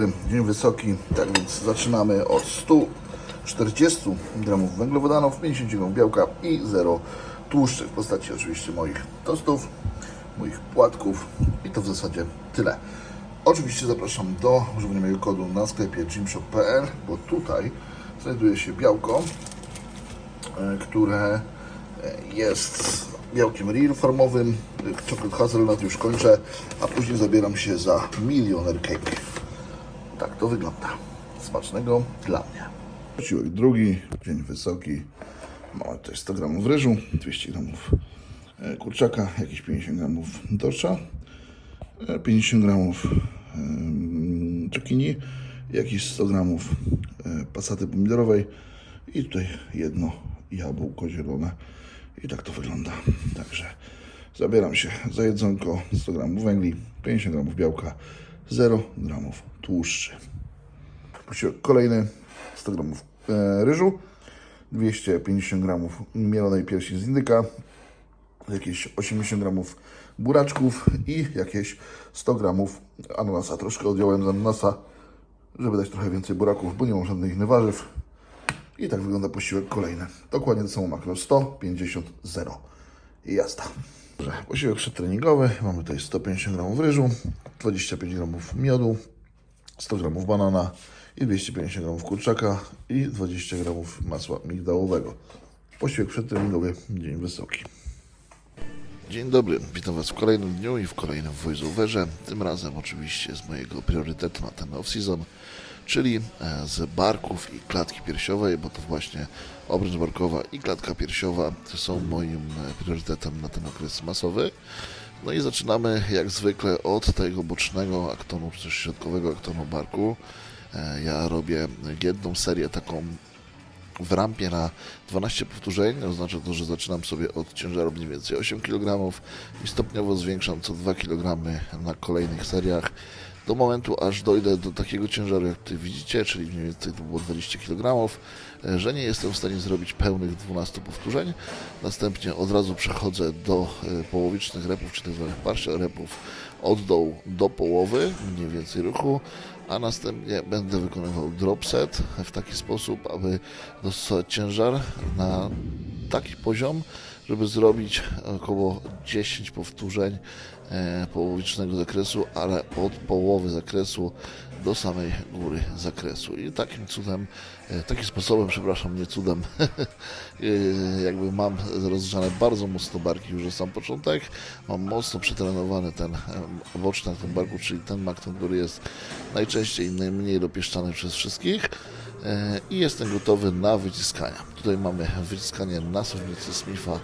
dobry, dzień wysoki. Tak więc zaczynamy od 140 gramów węglowodanów, 50 gramów białka i 0 tłuszczy w postaci oczywiście moich tostów, moich płatków i to w zasadzie tyle. Oczywiście zapraszam do używania mojego kodu na sklepie gymshop.pl, bo tutaj znajduje się białko, e, które e, jest białkiem real farmowym. Chocolate hazelnut już kończę, a później zabieram się za milioner cake. Tak to wygląda. Smacznego dla mnie. Posiłek drugi, dzień wysoki. Mamy tutaj 100 gramów ryżu, 200 gramów e, kurczaka, jakieś 50 gramów dorsza, e, 50 gramów em, cukinii, jakieś 100 gramów e, pasaty pomidorowej i tutaj jedno jabłko zielone. I tak to wygląda. Także zabieram się za jedzonko 100 gramów węgli, 50 gramów białka, 0 gramów tłuszczy. Kolejny 100 gramów e, ryżu, 250 gramów mielonej piersi z indyka, jakieś 80 gramów buraczków i jakieś 100 gramów ananasa. Troszkę odjąłem z ananasa, żeby dać trochę więcej buraków, bo nie mam żadnych innych warzyw. I tak wygląda posiłek kolejny. Dokładnie to samo makro 150 0. I jazda. Dobrze, posiłek przedtreningowy. Mamy tutaj 150 gramów ryżu, 25 gramów miodu, 100 gramów banana i 250 gramów kurczaka i 20 gramów masła migdałowego. Posiłek przedtreningowy, dzień wysoki. Dzień dobry, witam Was w kolejnym dniu i w kolejnym voiceoverze. Tym razem oczywiście z mojego priorytetu na ten off-season, czyli e, z barków i klatki piersiowej, bo to właśnie obręcz barkowa i klatka piersiowa są moim e, priorytetem na ten okres masowy. No i zaczynamy jak zwykle od tego bocznego aktonu, czy też środkowego aktonu barku. E, Ja robię jedną serię taką w rampie na 12 powtórzeń. Oznacza to, że zaczynam sobie od ciężaru mniej więcej 8 kg i stopniowo zwiększam co 2 kg na kolejnych seriach do momentu, aż dojdę do takiego ciężaru, jak tutaj widzicie, czyli mniej więcej to było 20 kg, e, że nie jestem w stanie zrobić pełnych 12 powtórzeń. Następnie od razu przechodzę do e, połowicznych repów, czy tzw. partial repów od dołu do połowy, mniej więcej ruchu, a następnie będę wykonywał drop set w taki sposób, aby dostosować ciężar na taki poziom, żeby zrobić około 10 powtórzeń e, połowicznego zakresu, ale od połowy zakresu do samej góry zakresu. I takim cudem, e, takim sposobem, przepraszam, nie cudem, e, jakby mam rozgrzane bardzo mocno barki już na sam początek. Mam mocno przetrenowany ten boczny ten barku, czyli ten makton, który jest najczęściej i najmniej dopieszczany przez wszystkich. I jestem gotowy na wyciskania. Tutaj mamy wyciskanie na sownicy Smitha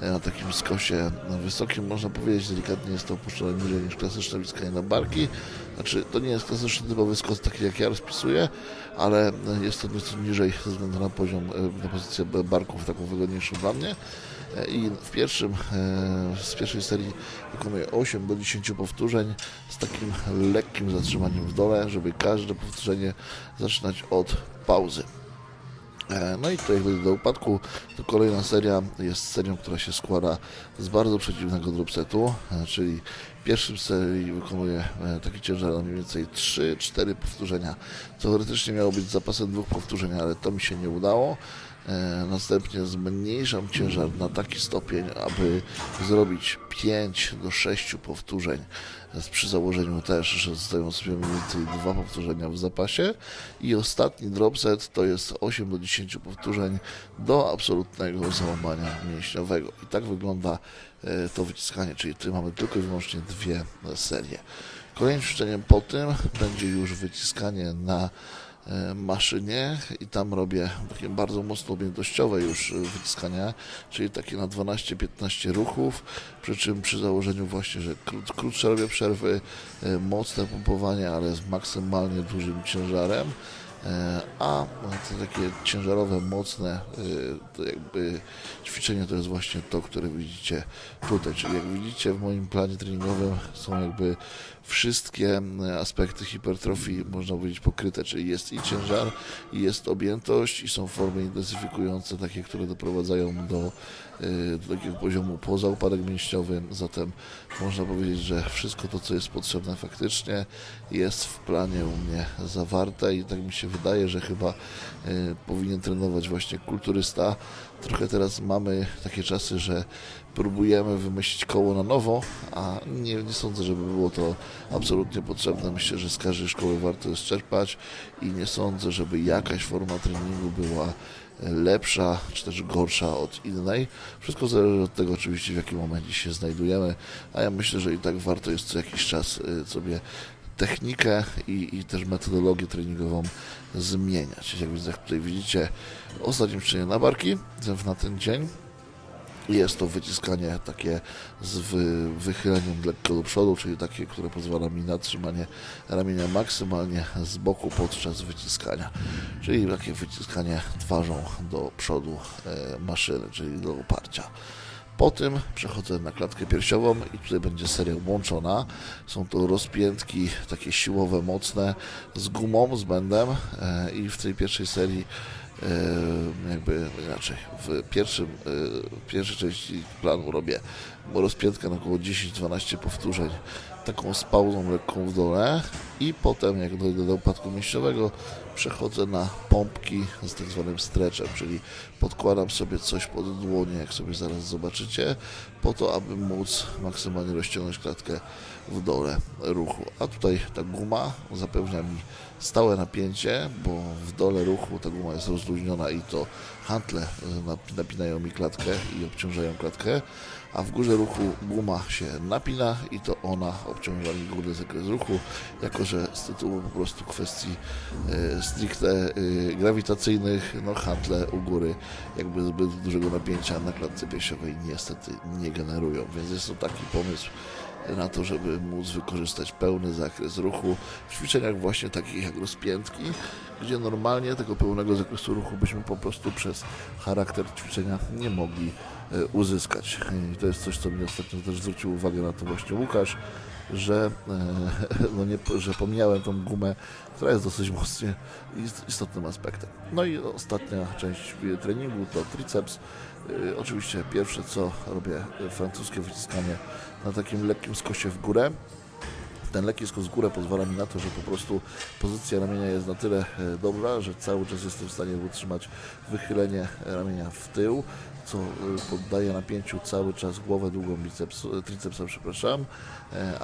e, na takim skosie wysokim, można powiedzieć, delikatnie jest to opuszczone niżej niż klasyczne wyciskanie na barki. Znaczy, to nie jest klasyczny typowy skos taki jak ja rozpisuję, ale jest to nieco niżej ze względu na poziom, e, na pozycję barków, taką wygodniejszą dla mnie. E, I w pierwszym, e, z pierwszej serii wykonuję 8 do 10 powtórzeń z takim lekkim zatrzymaniem w dole, żeby każde powtórzenie zaczynać od pauzy. E, No i tutaj do upadku, to kolejna seria jest serią, która się składa z bardzo przeciwnego dropsetu, e, czyli w pierwszym serii wykonuję e, taki ciężar na mniej więcej 3-4 powtórzenia. Teoretycznie miało być zapasem dwóch powtórzeń, ale to mi się nie udało. E, Następnie zmniejszam ciężar na taki stopień, aby zrobić 5 do 6 powtórzeń przy założeniu też, że zostają sobie mniej więcej dwa powtórzenia w zapasie i ostatni drop set to jest 8 do 10 powtórzeń do absolutnego załamania mięśniowego. I tak wygląda e, to wyciskanie, czyli tu mamy tylko i wyłącznie dwie serie. Kolejnym ćwiczeniem po tym będzie już wyciskanie na maszynie i tam robię takie bardzo mocno objętościowe już e, wyciskania, czyli takie na 12-15 ruchów, przy czym przy założeniu właśnie, że krót, krótsze robię przerwy, e, mocne pompowanie, ale z maksymalnie dużym ciężarem. E, A te takie ciężarowe, mocne, e, to jakby ćwiczenie to jest właśnie to, które widzicie tutaj. Czyli jak widzicie w moim planie treningowym są jakby wszystkie e, aspekty hipertrofii, można powiedzieć, pokryte, czyli jest i ciężar, i jest objętość, i są formy intensyfikujące, takie, które doprowadzają do, e, do takiego poziomu poza upadek mięśniowy. Zatem można powiedzieć, że wszystko to, co jest potrzebne faktycznie, jest w planie u mnie zawarte i tak mi się wydaje, że chyba e, powinien trenować właśnie kulturysta. Trochę teraz mamy takie czasy, że próbujemy wymyślić koło na nowo, a nie, nie sądzę, żeby było to absolutnie potrzebne. Myślę, że z każdej szkoły warto jest czerpać i nie sądzę, żeby jakaś forma treningu była lepsza czy też gorsza od innej. Wszystko zależy od tego oczywiście w jakim momencie się znajdujemy, a ja myślę, że i tak warto jest co jakiś czas y, sobie technikę i, i też metodologię treningową zmieniać. Jak więc jak tutaj widzicie, ostatnim ćwiczenie na barki na ten dzień. Jest to wyciskanie takie z wy, wychyleniem lekko do przodu, czyli takie, które pozwala mi na trzymanie ramienia maksymalnie z boku podczas wyciskania. Czyli takie wyciskanie twarzą do przodu e, maszyny, czyli do oparcia. Po tym przechodzę na klatkę piersiową i tutaj będzie seria łączona. Są to rozpiętki takie siłowe, mocne z gumą, z będem e, i w tej pierwszej serii jakby inaczej. W pierwszym, e, pierwszej części planu robię rozpiętkę na około 10-12 powtórzeń, taką z pauzą lekką w dole i potem jak dojdę do upadku mięśniowego przechodzę na pompki z tak zwanym stretchem, czyli podkładam sobie coś pod dłonie, jak sobie zaraz zobaczycie, po to, aby móc maksymalnie rozciągnąć klatkę w dole ruchu. A tutaj ta guma zapewnia mi stałe napięcie, bo w dole ruchu ta guma jest rozluźniona i to hantle nap- napinają mi klatkę i obciążają klatkę, a w górze ruchu guma się napina i to ona obciąża mi górny zakres ruchu, jako że z tytułu po prostu kwestii e, stricte e, grawitacyjnych, no hantle u góry jakby zbyt dużego napięcia na klatce piersiowej niestety nie generują, więc jest to taki pomysł na to, żeby móc wykorzystać pełny zakres ruchu w ćwiczeniach właśnie takich jak rozpiętki, gdzie normalnie tego pełnego zakresu ruchu byśmy po prostu przez charakter ćwiczenia nie mogli e, uzyskać. I to jest coś, co mi ostatnio też zwrócił uwagę na to właśnie Łukasz, że, e, no nie, że pomijałem tą gumę, która jest dosyć mocnie ist- istotnym aspektem. No i ostatnia część treningu to triceps. E, Oczywiście pierwsze co robię, e, francuskie wyciskanie na takim lekkim skosie w górę. Ten lekki skos w górę pozwala mi na to, że po prostu pozycja ramienia jest na tyle e, dobra, że cały czas jestem w stanie utrzymać wychylenie ramienia w tył, co e, poddaje napięciu cały czas głowę długą biceps, e, tricepsa, przepraszam,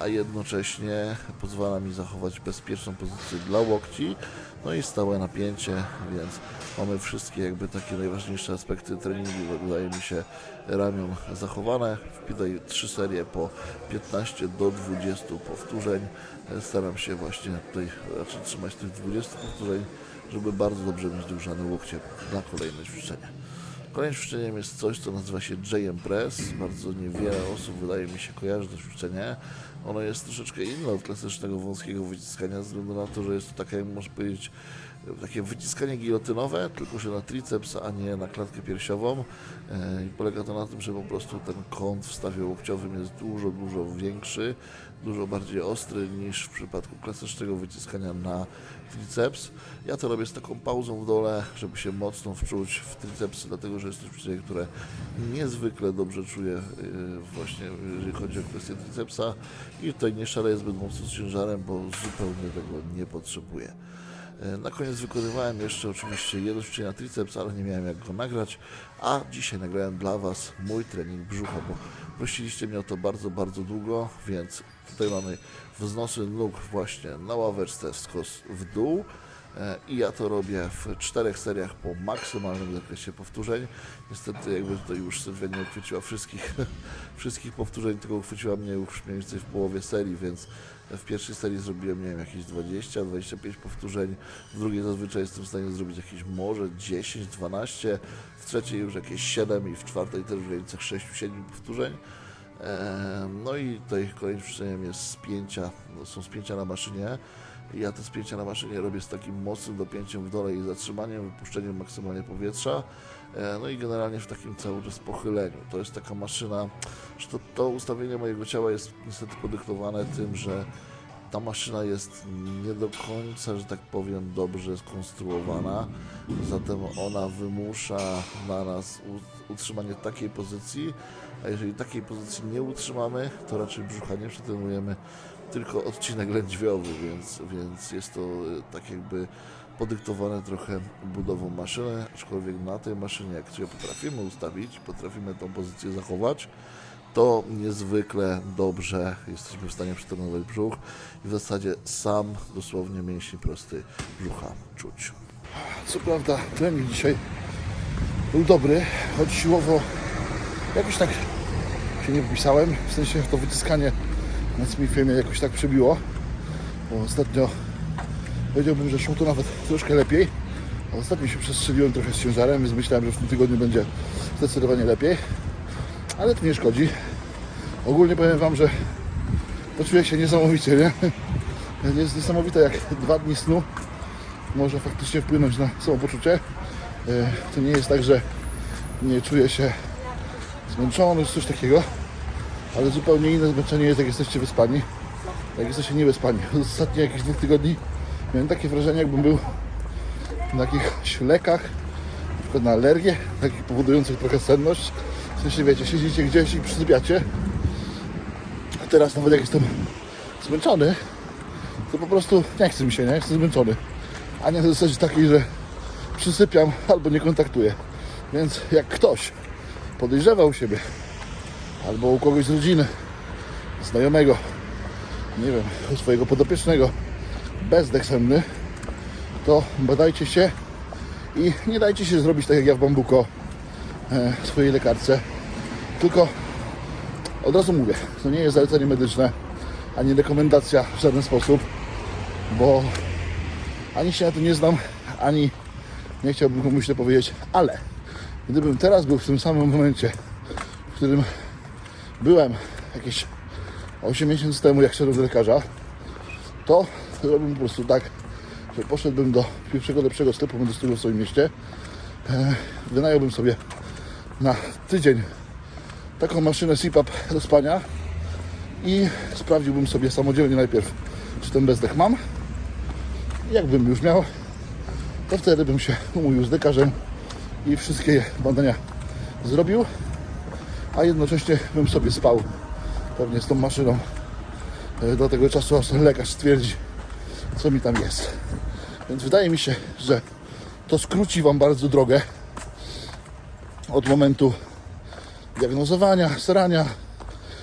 a jednocześnie pozwala mi zachować bezpieczną pozycję dla łokci, no i stałe napięcie, więc mamy wszystkie jakby takie najważniejsze aspekty treningu, wydaje mi się, ramion zachowane. Tutaj trzy serie po 15 do 20 powtórzeń. E, Staram się właśnie tutaj raczej trzymać tych 20 powtórzeń, żeby bardzo dobrze mieć dogrzane łokcie na kolejne ćwiczenie. Kolejnym ćwiczeniem jest coś, co nazywa się JM Press. Bardzo niewiele osób, wydaje mi się, kojarzy to ćwiczenie. Ono jest troszeczkę inne od klasycznego wąskiego wyciskania, ze względu na to, że jest to takie, można powiedzieć, takie wyciskanie gilotynowe, tylko że na triceps, a nie na klatkę piersiową. E, I polega to na tym, że po prostu ten kąt w stawie łokciowym jest dużo, dużo większy, dużo bardziej ostry niż w przypadku klasycznego wyciskania na triceps. Ja to robię z taką pauzą w dole, żeby się mocno wczuć w triceps, dlatego że jest to ćwiczenie, które niezwykle dobrze czuję e, właśnie, jeżeli chodzi o kwestię tricepsa i tutaj nie szaleję zbyt mocno z ciężarem, bo zupełnie tego nie potrzebuję. E, Na koniec wykonywałem jeszcze oczywiście jedno ćwiczenie na triceps, ale nie miałem jak go nagrać, a dzisiaj nagrałem dla Was mój trening brzucha, bo prosiliście mnie o to bardzo, bardzo długo, więc tutaj mamy wznosy nóg właśnie na ławeczce skos w dół e, i ja to robię w czterech seriach po maksymalnym zakresie powtórzeń. Niestety jakby tutaj już Sylwia nie uchwyciła wszystkich, wszystkich powtórzeń, tylko uchwyciła mnie już mniej więcej w połowie serii, więc w pierwszej serii zrobiłem, nie wiem, jakieś 20-25 powtórzeń, w drugiej zazwyczaj jestem w stanie zrobić jakieś może 10-12, w trzeciej już jakieś 7 i w czwartej też w granicach 6-7 powtórzeń. Eee, No i tutaj kolejnym ćwiczeniem jest spięcia, no są spięcia na maszynie. Ja te spięcia na maszynie robię z takim mocnym dopięciem w dole i zatrzymaniem, wypuszczeniem maksymalnie powietrza. E, No i generalnie w takim cały czas pochyleniu. To jest taka maszyna, że to, to ustawienie mojego ciała jest niestety podyktowane tym, że ta maszyna jest nie do końca, że tak powiem, dobrze skonstruowana, zatem ona wymusza na nas utrzymanie takiej pozycji, a jeżeli takiej pozycji nie utrzymamy, to raczej brzucha nie przetrenujemy, tylko odcinek lędźwiowy, więc, więc jest to e, tak jakby podyktowane trochę budową maszyny, aczkolwiek na tej maszynie, jak sobie potrafimy ustawić, potrafimy tą pozycję zachować, to niezwykle dobrze jesteśmy w stanie przetrenować brzuch i w zasadzie sam dosłownie mięsień prosty brzucha czuć. Co prawda trening dzisiaj był dobry, choć siłowo jakoś tak się nie wpisałem. W sensie to wyciskanie na Smithie mnie jakoś tak przebiło. Bo ostatnio powiedziałbym, że szło to nawet troszkę lepiej. A ostatnio się przestrzeliłem trochę z ciężarem, więc myślałem, że w tym tygodniu będzie zdecydowanie lepiej. Ale to nie szkodzi. Ogólnie powiem Wam, że poczuję się niesamowicie, nie? Jest niesamowite jak dwa dni snu może faktycznie wpłynąć na samopoczucie. E, To nie jest tak, że nie czuję się zmęczony czy coś takiego, ale zupełnie inne zmęczenie jest, jak jesteście wyspani, jak jesteście niewyspani. Od ostatnich jakichś dwóch tygodni miałem takie wrażenie, jakbym był na jakichś lekach, na przykład na alergię, takich powodujących trochę senność. W sensie, wiecie, siedzicie gdzieś i przysypiacie, a teraz nawet jak jestem zmęczony, to po prostu nie chce mi się, nie? Jestem zmęczony a nie na zasadzie takiej, że przysypiam albo nie kontaktuję. Więc jak ktoś podejrzewał siebie albo u kogoś z rodziny, znajomego, nie wiem, u swojego podopiecznego bezdech senny, to badajcie się i nie dajcie się zrobić tak jak ja w Bambuko e, swojej lekarce. Tylko od razu mówię, to nie jest zalecenie medyczne, ani rekomendacja w żaden sposób, bo ani się na to nie znam, ani nie chciałbym komuś to powiedzieć, ale gdybym teraz był w tym samym momencie, w którym byłem jakieś 8 miesięcy temu, jak szedłem do lekarza, to zrobiłbym po prostu tak, że poszedłbym do pierwszego lepszego sklepu medycznego w swoim mieście, e, wynająłbym sobie na tydzień taką maszynę CPAP do spania i sprawdziłbym sobie samodzielnie najpierw, czy ten bezdech mam, Jakbym już miał, to wtedy bym się umówił z lekarzem i wszystkie badania zrobił, a jednocześnie bym sobie spał pewnie z tą maszyną e, do tego czasu, aż lekarz stwierdzi, co mi tam jest. Więc wydaje mi się, że to skróci Wam bardzo drogę od momentu diagnozowania, starania,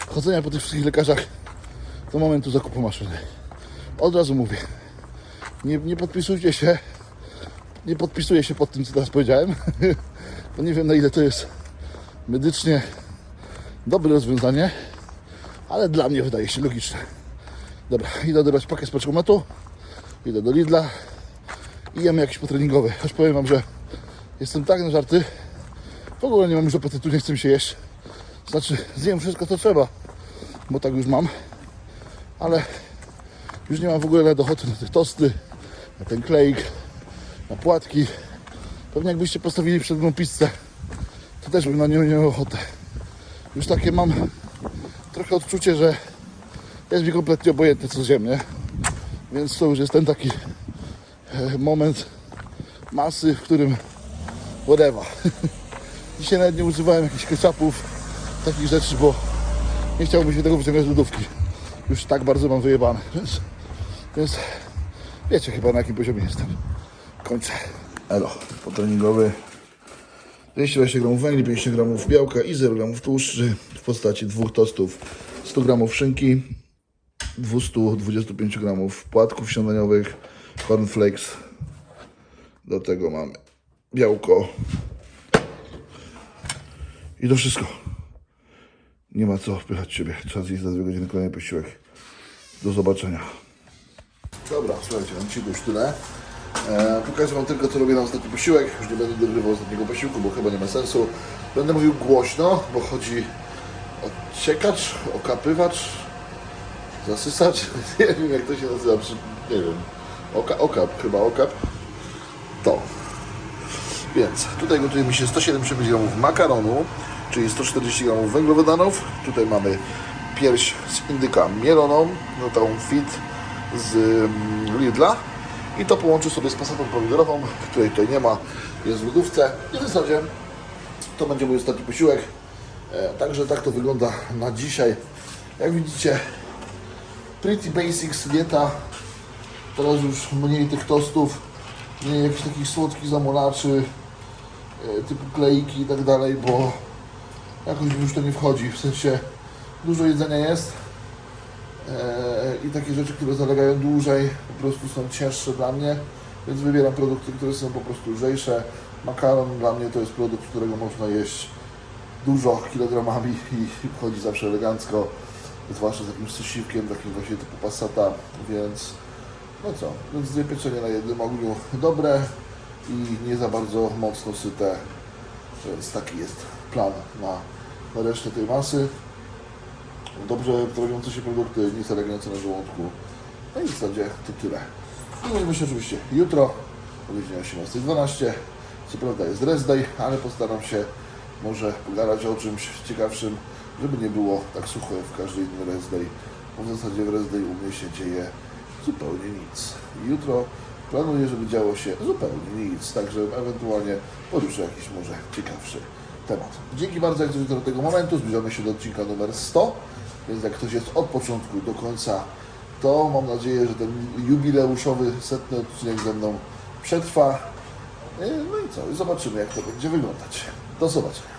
chodzenia po tych wszystkich lekarzach do momentu zakupu maszyny. Od razu mówię, nie, nie podpisujcie się, nie podpisuję się pod tym, co teraz powiedziałem, bo nie wiem na ile to jest medycznie dobre rozwiązanie, ale dla mnie wydaje się logiczne. Dobra, idę odebrać pakiet z paczkomatu, idę do Lidla i jemy jakiś potreningowy. Aż powiem Wam, że jestem tak na żarty, w ogóle nie mam już apetytu, nie chce mi się jeść. Znaczy, zjem wszystko, co trzeba, bo tak już mam, ale już nie mam w ogóle ochoty na te tosty, na ten kleik, na płatki. Pewnie jakbyście postawili przed mną pizzę, to też bym na nią miał ochotę. Już takie mam trochę odczucie, że jest mi kompletnie obojętne co nie? Więc to już jest ten taki e, moment masy, w którym whatever. Dzisiaj nawet nie używałem jakichś ketchupów, takich rzeczy, bo nie chciałbym się tego wyciągać z lodówki. Już tak bardzo mam wyjebane, więc, więc wiecie chyba na jakim poziomie jestem. Kończę. Elo, potreningowy. 220 gramów węgli, 50 gramów białka i 0 gramów tłuszczy w postaci dwóch tostów. 100 gramów szynki, 225 gramów płatków śniadaniowych, cornflakes. Do tego mamy białko. I to wszystko. Nie ma co wpychać siebie. Trzeba zjeść za dwie godziny kolejny posiłek. Do zobaczenia. Dobra, słuchajcie, dzisiaj to już tyle. E, pokażę Wam tylko, co robię na ostatni posiłek. Już nie będę dogrywał ostatniego posiłku, bo chyba nie ma sensu. Będę mówił głośno, bo chodzi o ciekacz, okapywacz, zasysacz. Nie wiem, jak to się nazywa. Nie wiem. Oka, okap, chyba okap. To. Więc tutaj gotuje mi się 175 g makaronu, czyli 140 g węglowodanów. Tutaj mamy pierś z indyka mieloną, no tą fit z mm, Lidla i to połączę sobie z pasatą pomidorową, której tutaj nie ma, jest w lodówce i w zasadzie to będzie mój ostatni posiłek. E, Także tak to wygląda na dzisiaj. Jak widzicie, pretty basics dieta. Teraz już mniej tych tostów, mniej jakichś takich słodkich zamolaczy, e, typu kleiki i tak dalej, bo jakoś już to nie wchodzi. W sensie dużo jedzenia jest i takie rzeczy, które zalegają dłużej, po prostu są cięższe dla mnie, więc wybieram produkty, które są po prostu lżejsze. Makaron dla mnie to jest produkt, którego można jeść dużo kilogramami i wchodzi zawsze elegancko, zwłaszcza z jakimś sosiwkiem, takim właśnie typu passata, więc no co, więc dwie pieczenie na jednym ogniu dobre i nie za bardzo mocno syte, więc taki jest plan na resztę tej masy. Dobrze trawiące się produkty, nie zalegające na żołądku. No i w zasadzie to tyle. Widzimy się oczywiście jutro o godzinie 18.12. Co prawda jest rest ale postaram się może pogadać o czymś ciekawszym, żeby nie było tak sucho jak w każdy inny rest. Bo w zasadzie w rest u mnie się dzieje zupełnie nic. Jutro planuję, żeby działo się zupełnie nic, także ewentualnie poruszę jakiś może ciekawszy temat. Dzięki bardzo, jak ktoś do tego momentu. Zbliżamy się do odcinka numer 100, więc jak ktoś jest od początku do końca, to mam nadzieję, że ten jubileuszowy setny odcinek ze mną przetrwa. E, No i co? Zobaczymy, jak to będzie wyglądać. Do zobaczenia.